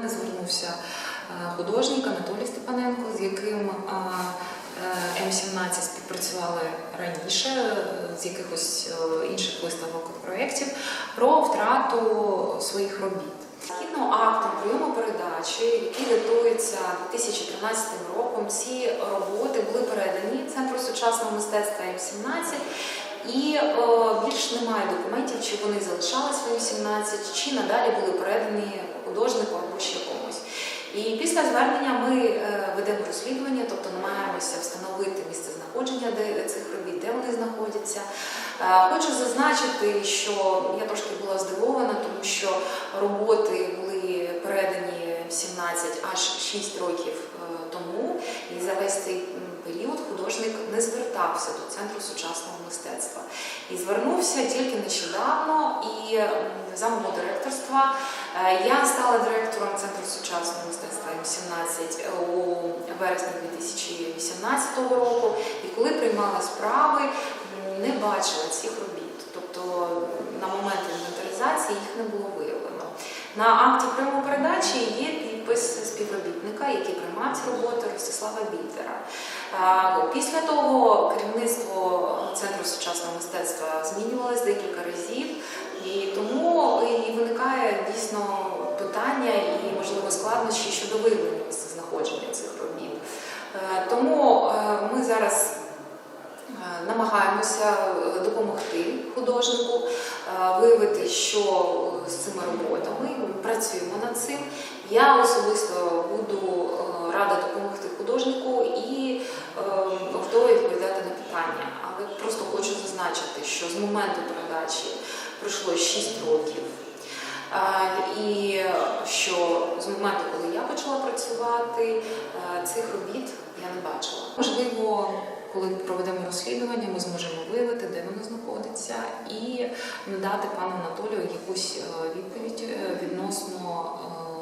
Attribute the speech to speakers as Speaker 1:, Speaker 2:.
Speaker 1: мене звернувся е, художник Анатолій Степаненко, з яким е, е, М17 співпрацювали раніше з якихось інших виставок і проєктів про втрату своїх робіт. Згідно актом прийому передачі, який датується 2013 роком, ці роботи були передані Центру сучасного мистецтва М17 і е, більш немає документів, чи вони залишались в М17, чи надалі були передані художнику або ще комусь. І після звернення ми е, ведемо розслідування, тобто намагаємося встановити місце знаходження цих робіт, де вони знаходяться. Е, Хочу зазначити, що я трошки була здивована, тому що роботи були передані 17 аж 6 років е, тому, і за весь цей період звертався до центру сучасного мистецтва і звернувся тільки нещодавно. І за мого директорства е, я стала директором центру сучасного мистецтва М17 у вересні 2018 року. І коли приймала справи, не бачила цих робіт. Тобто на момент інвентаризації їх не було виявлено. На акті прийому передачі є підпис співробітника, який приймав ці роботи Ростислава Бітера. Після того керівництво Центру сучасного мистецтва змінювалось декілька разів, і тому і виникає дійсно питання і можливо складнощі щодо виявлення місцезнаходження цих робіт. Е, Тому е, ми зараз Е, намагаємося е, допомогти художнику е, виявити, що з цими роботами. Працюємо над цим. Я особисто буду е, рада допомогти художнику і готова відповідати на питання. Але просто хочу зазначити, що з моменту передачі пройшло 6 років. І що з моменту, коли я почала працювати, цих робіт я не бачила. Можливо, коли проведемо розслідування, ми зможемо виявити, де воно знаходиться, і надати пану Анатолію якусь е, відповідь е, відносно е.